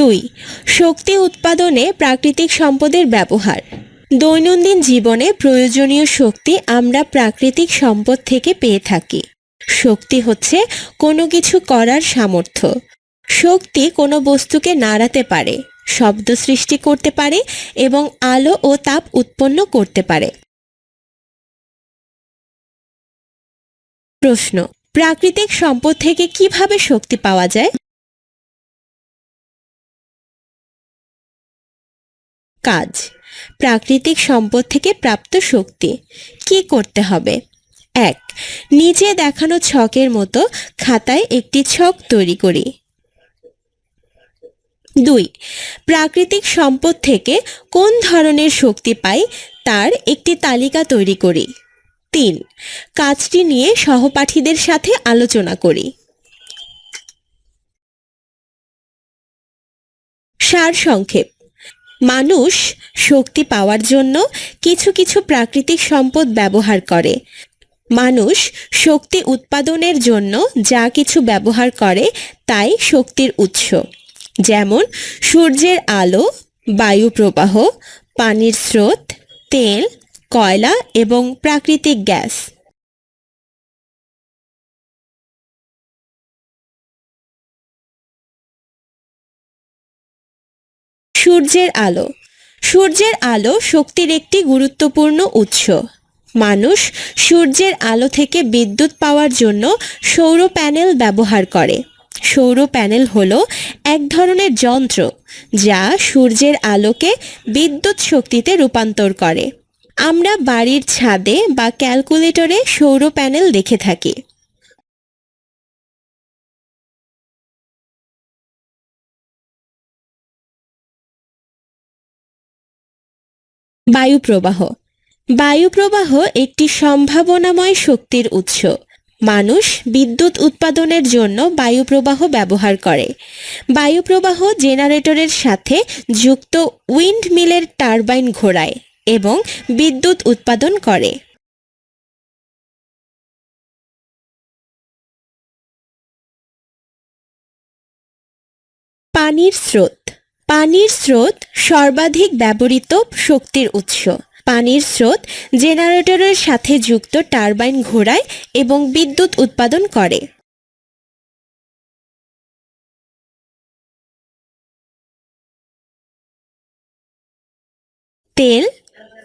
দুই, শক্তি উৎপাদনে প্রাকৃতিক সম্পদের ব্যবহার। দৈনন্দিন জীবনে প্রয়োজনীয় শক্তি আমরা প্রাকৃতিক সম্পদ থেকে পেয়ে থাকি। শক্তি হচ্ছে কোনো কিছু করার সামর্থ্য। শক্তি কোনো বস্তুকে নাড়াতে পারে, শব্দ সৃষ্টি করতে পারে এবং আলো ও তাপ উৎপন্ন করতে পারে। প্রশ্ন, প্রাকৃতিক সম্পদ থেকে কীভাবে শক্তি পাওয়া যায়? কাজ। প্রাকৃতিক সম্পদ থেকে প্রাপ্ত শক্তি। কি করতে হবে? এক, নিজে দেখানো ছকের মতো খাতায় একটি ছক তৈরি করি। দুই, প্রাকৃতিক সম্পদ থেকে কোন ধরনের শক্তি পাই তার একটি তালিকা তৈরি করি। তিন, কাজটি নিয়ে সহপাঠীদের সাথে আলোচনা করি। সার সংক্ষেপ মানুষ শক্তি পাওয়ার জন্য কিছু কিছু প্রাকৃতিক সম্পদ ব্যবহার করে। মানুষ শক্তি উৎপাদনের জন্য যা কিছু ব্যবহার করে তাই শক্তির উৎস। যেমন সূর্যের আলো, বায়ু প্রবাহ, পানির স্রোত, তেল, কয়লা এবং প্রাকৃতিক গ্যাস। সূর্যের আলো। সূর্যের আলো শক্তির একটি গুরুত্বপূর্ণ উৎস। মানুষ সূর্যের আলো থেকে বিদ্যুৎ পাওয়ার জন্য সৌর প্যানেল ব্যবহার করে। সৌর প্যানেল হলো এক ধরনের যন্ত্র যা সূর্যের আলোকে বিদ্যুৎ শক্তিতে রূপান্তর করে। আমরা বাড়ির ছাদে বা ক্যালকুলেটরে সৌর প্যানেল দেখে থাকি। বায়ু প্রবাহ বায়ু প্রবাহ একটি সম্ভাবনাময় শক্তির উৎস। মানুষ বিদ্যুৎ উৎপাদনের জন্য বায়ু প্রবাহ ব্যবহার করে। বায়ু প্রবাহ জেনারেটরের সাথে যুক্ত উইন্ড মিলের টারবাইন ঘোরায় এবং বিদ্যুৎ উৎপাদন করে। পানির স্রোত। পানির স্রোত সর্বাধিক ব্যবহৃত শক্তির উৎস। পানির স্রোত জেনারেটরের সাথে যুক্ত টারবাইন ঘোরায় এবং বিদ্যুৎ উৎপাদন করে। তেল,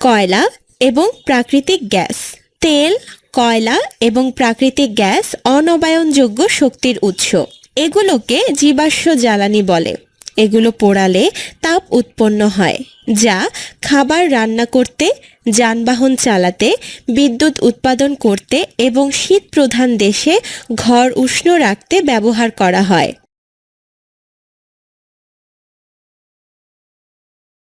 কয়লা এবং প্রাকৃতিক গ্যাস। তেল, কয়লা এবং প্রাকৃতিক গ্যাস অনবায়নযোগ্য শক্তির উৎস। এগুলোকে জীবাশ্ম জ্বালানি বলে। এগুলো পোড়ালে তাপ উৎপন্ন হয়, যা খাবার রান্না করতে, যানবাহন চালাতে, বিদ্যুৎ উৎপাদন করতে এবং শীত প্রধান দেশে ঘর উষ্ণ রাখতে ব্যবহার করা হয়।